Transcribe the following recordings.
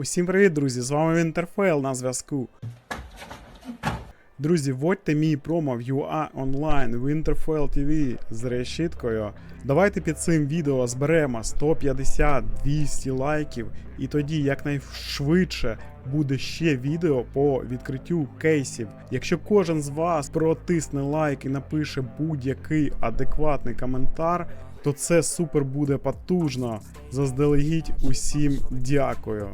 Усім привіт, друзі! З вами Вінтерфейл на зв'язку. Друзі, вводьте мій промо в UA Online Winterfell TV з решіткою. Давайте під цим відео зберемо 150-200 лайків, і тоді якнайшвидше буде ще відео по відкриттю кейсів. Якщо кожен з вас протисне лайк і напише будь-який адекватний коментар, то це супер буде потужно. Заздалегідь усім дякую.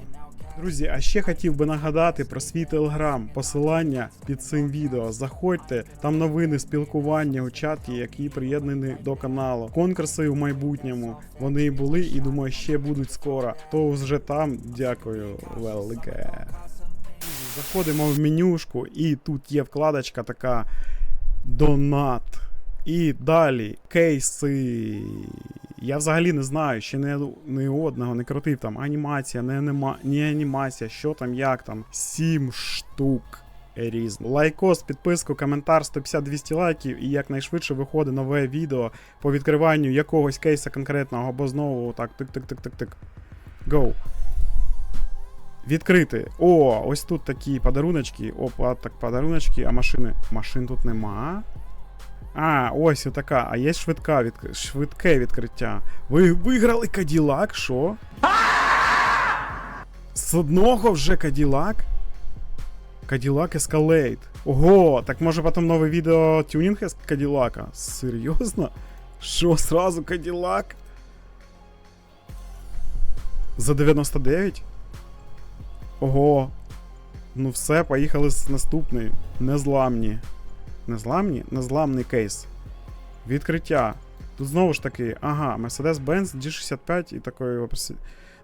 Друзі, а ще хотів би нагадати про свій телеграм, посилання під цим відео. Заходьте, там новини, спілкування у чаті, які приєднані до каналу. Конкурси в майбутньому вони були, і думаю, ще будуть скоро. То вже там дякую велике. Заходимо в менюшку, і тут є вкладочка така Донат. І далі кейси. Я взагалі не знаю, ще не, не одного не крутив там анімація, не, аніма, не анімація, що там, як там. 7 штук різних. Лайкос, підписку, коментар, 150-200 лайків, і якнайшвидше виходить нове відео по відкриванню якогось кейса конкретного, або знову так, тик-тик-тик-тик-тик. Go. Відкрити. О, ось тут такі подаруночки. Опа, так подаруночки, а машини. Машин тут нема. А, ось така. А є швидка відк... швидке відкриття. Ви виграли Каділак, що? З одного вже Каділак? Каділак Escalade. Ого, так може потім нове відео тюнінг Каділака? Серйозно? Що, сразу Каділак? За 99? Ого. Ну все, поїхали з наступної. Незламні. Незламні? Незламний кейс. Відкриття. Тут знову ж таки, ага, Mercedes-Benz G65 і такий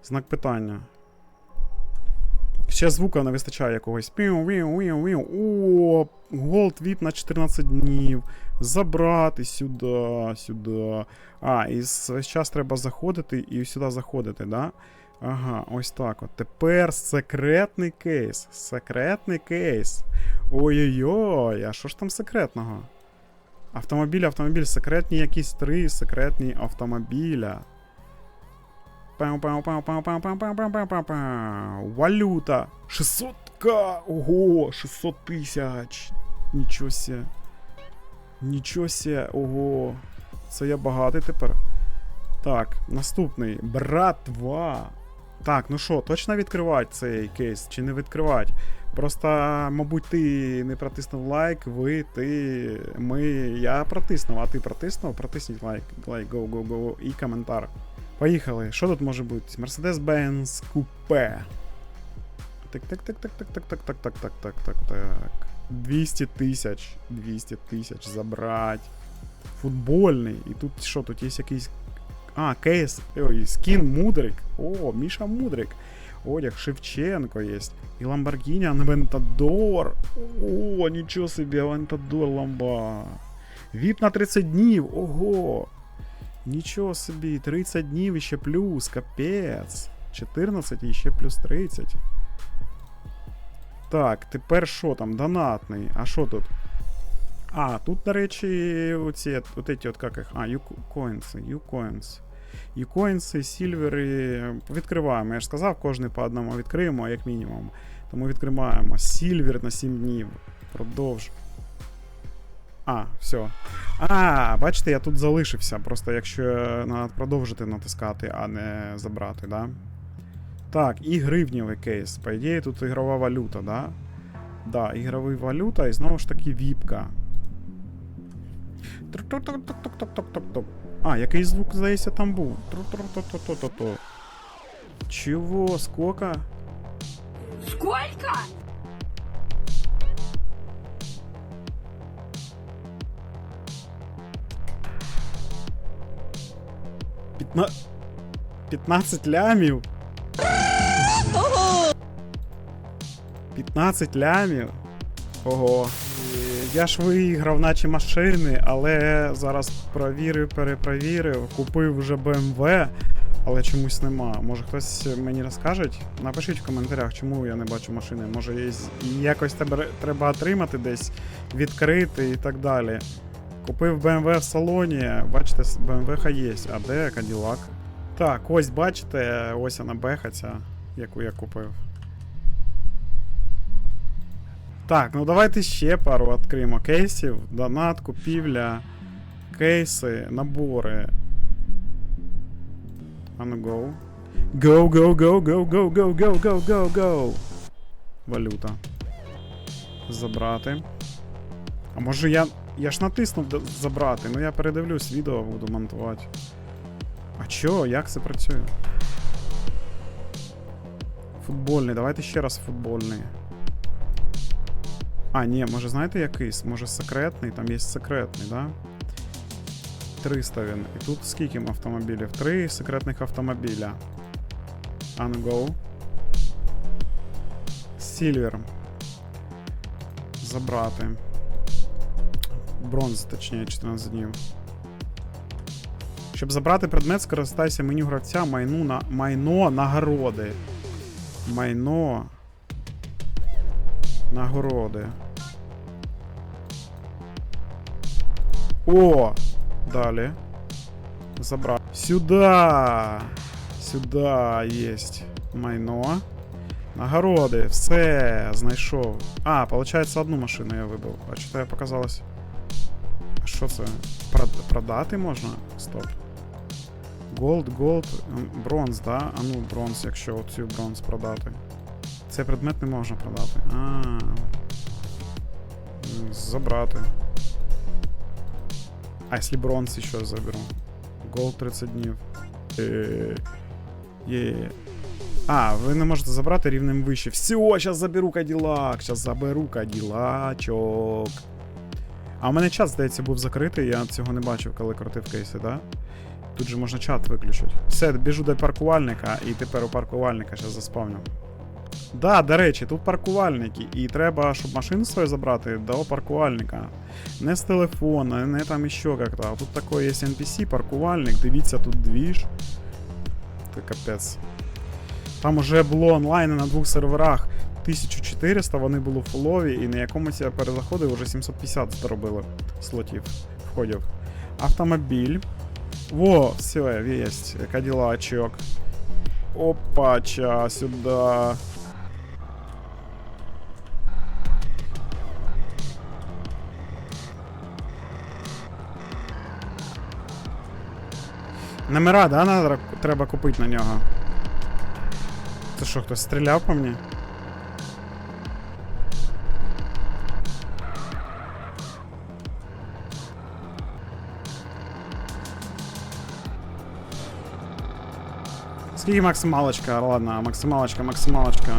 знак питання. Ще звука не вистачає якогось. О, Gold VIP на 14 днів. Забрати сюди, сюди. А, і весь час треба заходити і сюди заходити, да? Ага, ось так. от. Тепер секретний кейс. Секретний кейс. Ой-ой-ой, а що ж там секретного? Автомобіль, автомобіль, секретні якісь три секретні автомобіля. Валюта. 600к! Ого, 600 тисяч. Нічого себе. Нічого себе, ого. Це я багатий тепер. Так, наступний. Братва. Так, ну що, точно відкривати цей кейс чи не відкривати? Просто, мабуть, ти не протиснув лайк, ви, ти, ми. Я протиснув, а ти протиснув? Протисніть лайк, лайк, go, go, go, і коментар. Поїхали. Що тут може бути? Mercedes-Benz Coupe. Так, так, так, так, так, так, так, так, так, так, так, так, так. 200 тисяч. 200 тисяч забрать. Футбольний. І тут що, тут є якийсь. А, кейс. Ой, скін Мудрик. О, Міша Мудрик. Одяг Шевченко є. І Lamborghini Aventador. О, нічого собі, Aventador ламба. Віп на 30 днів. Ого. Нічого собі, 30 днів і ще плюс, капець. 14 і ще плюс 30. Так, тепер що там? Донатний. А що тут? А, тут, до речі, оці, от эти от как їх? А, юкоїнси, юкоїнс. Юкоїнси, сільвери. Відкриваємо. Я ж сказав, кожний по одному відкриємо, як мінімум. Тому відкриваємо. Сільвер на 7 днів. Продовж. А, все. А, бачите, я тут залишився. Просто якщо треба продовжити натискати, а не забрати, да? Так, і гривнівий кейс. По ідеї, тут ігрова валюта, да? Да, ігрова валюта і знову ж таки віпка. А, який звук, здається, там був. Чего? Сколько? Сколько? Пятна... 15 лямів? 15 лямів? Ого. Я ж виграв наче машини, але зараз провірив, перепровірив, купив вже BMW, але чомусь нема. Може хтось мені розкаже? Напишіть в коментарях, чому я не бачу машини. Може якось тебе треба отримати десь, відкрити і так далі. Купив BMW в салоні, бачите, BMW є, а де Cadillac? Так, ось бачите, ось вона беха ця, яку я купив. Так, ну давайте ще пару відкриємо кейсів. Донат, купівля, кейси, набори. А ну go. Go, go, go, go, go, go, go, go, go, go. Валюта. Забрати. А може я. Я ж натиснув забрати, ну я передивлюсь відео, буду монтувати. А чо, як це працює? Футбольний, давайте ще раз футбольний. А, ні, може знаєте якийсь? Може секретний, там є секретний, да? 300 він. І тут скільки автомобілів? Три секретних автомобіля. А ну. Сільвер. Забрати. Бронз, точніше, 14 днів. Щоб забрати предмет, скористайся меню гравця майну на майно нагороди. Майно. Нагороди. О! Далі. Забрати. Сюда! Сюда есть майно. Нагороди, все, знайшов. А, получается, одну машину я вибив. А що я показалось? А що це? Прод- продати можна? Стоп. Голд, голд, бронз, да? А ну, бронз, якщо оцю бронз продати. Цей предмет не можна продати. А. Забрати. А якщо бронз ще заберу? Голд 30 днів. Е, Є. А, ви не можете забрати рівнем вище. Все, зараз заберу каділак. Зараз заберу каділачок. А у мене чат, здається, був закритий, я цього не бачив, коли крутив кейси, да? Тут же можна чат виключити. Все, біжу до паркувальника, і тепер у паркувальника зараз заспавню. Да, до речі, тут паркувальники, і треба, щоб машину свою забрати до паркувальника. Не з телефона, не там іще як-то. А тут такой є NPC, паркувальник, дивіться, тут двіж. Це капець. Там уже було онлайн на двох серверах 1400, вони були в фулові, і на якомусь я перезаходив вже 750 заробили слотів входів. Автомобіль. Во, все, есть. Кадиллачок. Опача, сюда. Номера, да, надо, треба купити на нього. Це що, хтось стріляв по мені? Скільки максималочка? Ладно, максималочка, максималочка.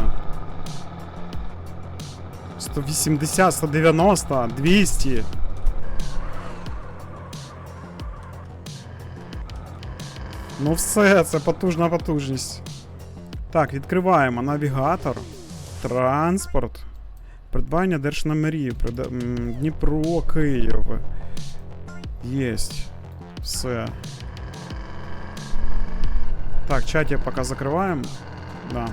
180, 190, 200. Ну все, це потужна потужність. Так, відкриваємо навігатор, транспорт, придбання держномерів. Дніпро, Київ. Єсть. Все. Так, чатик пока закрываем. Да.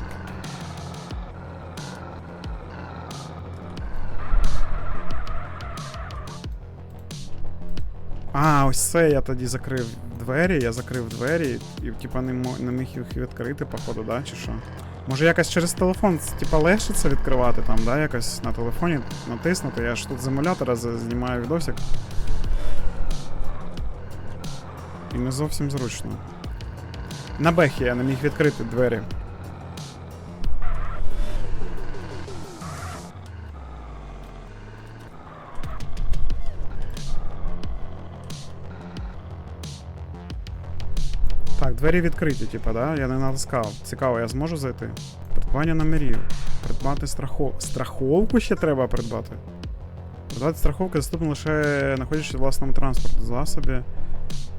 А, ось це я тоді закрив двері, я закрив двері і типа не, не міг їх відкрити, походу, да, чи що? Може якось через телефон, типа, легше це відкривати там, да, якось на телефоні натиснути. Я ж тут з емулятора знімаю відосик. І не зовсім зручно. На бехі я не міг відкрити двері. Так, двері відкриті, типа, да? Я не натискав. Цікаво, я зможу зайти? Придбання номерів. Придбати страхов... страховку ще треба придбати. Придбати страховку доступно лише знаходячись у власному транспорту засобі.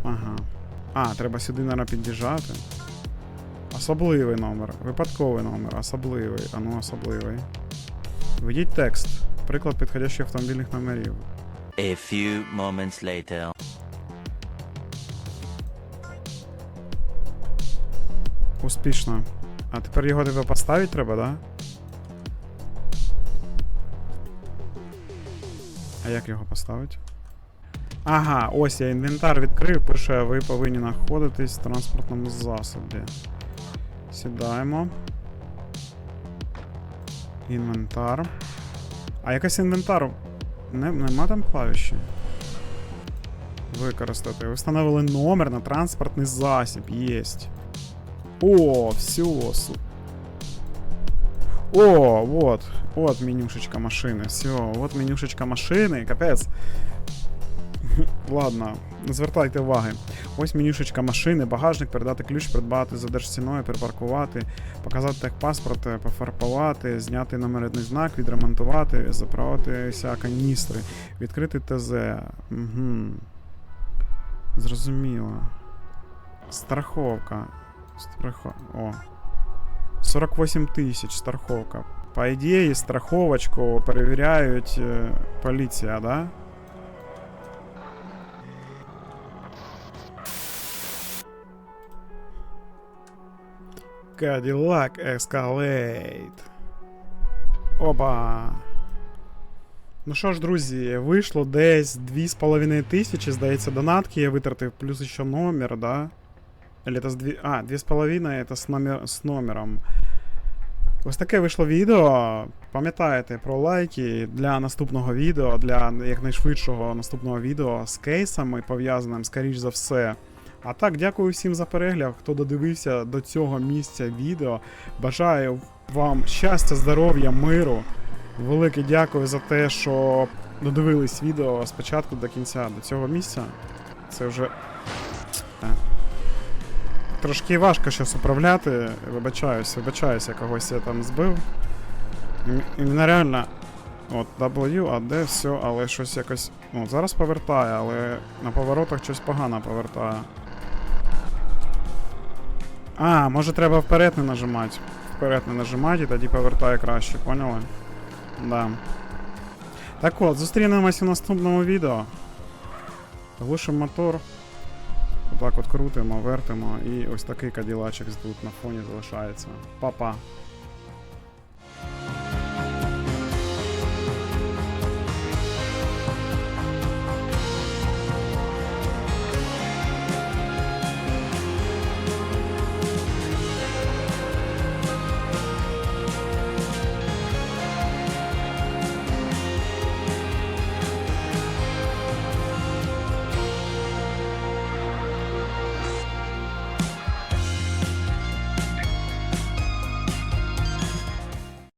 Ага. А, треба сюди, наверное, під'їжджати. Особливий номер. Випадковий номер. Особливий. А ну особливий. Введіть текст. Приклад підходящих автомобільних номерів. A few moments later. Успішно. А тепер його тебе поставити треба, да? А як його поставити? Ага, ось я інвентар відкрив, пише, ви повинні знаходитись в транспортному засобі. Сідаємо. Інвентар. А якась інвентар. Не, нема там клавіші? Використати. Ви встановили номер на транспортний засіб. Єсть. О, все, су. О, вот. Вот менюшечка машини. Все, вот менюшечка машини. Капець. Ладно, не звертайте уваги. Ось менюшечка машини, багажник, передати ключ, придбати за держціною, перепаркувати, показати техпаспорт, е, пофарбувати, зняти номерний знак, відремонтувати, заправитися каністри, відкрити ТЗ. Угу. Зрозуміло. Страховка. Страхо... О. 48 тисяч страховка. По ідеї, страховочку перевіряють е, поліція, да? Cadillac Escalade. Опа. Ну що ж, друзі, вийшло десь 2,5 тисячі, здається, донатки я витратив, плюс ще номер, да? Или это с 2... А, 2,5 это з, номер... з номером. Ось таке вийшло відео. Пам'ятаєте про лайки для наступного відео, для якнайшвидшого наступного відео з кейсами, пов'язаним, скоріш за все. А так, дякую всім за перегляд, хто додивився до цього місця відео. Бажаю вам щастя, здоров'я, миру. Велике дякую за те, що додивились відео спочатку до кінця до цього місця. Це вже. Трошки важко щось управляти. Вибачаюсь, вибачаюсь, я когось я там збив. І- мене реально. От, W, а де все, але щось якось. Ну, зараз повертає, але на поворотах щось погано повертає. А, може треба вперед не нажимати. Вперед не нажимати і тоді повертає краще, поняли? Да. Так от, зустрінемось у наступному відео. Глушимо мотор. Отак от крутимо, вертимо і ось такий каділачик тут на фоні залишається. Па-па.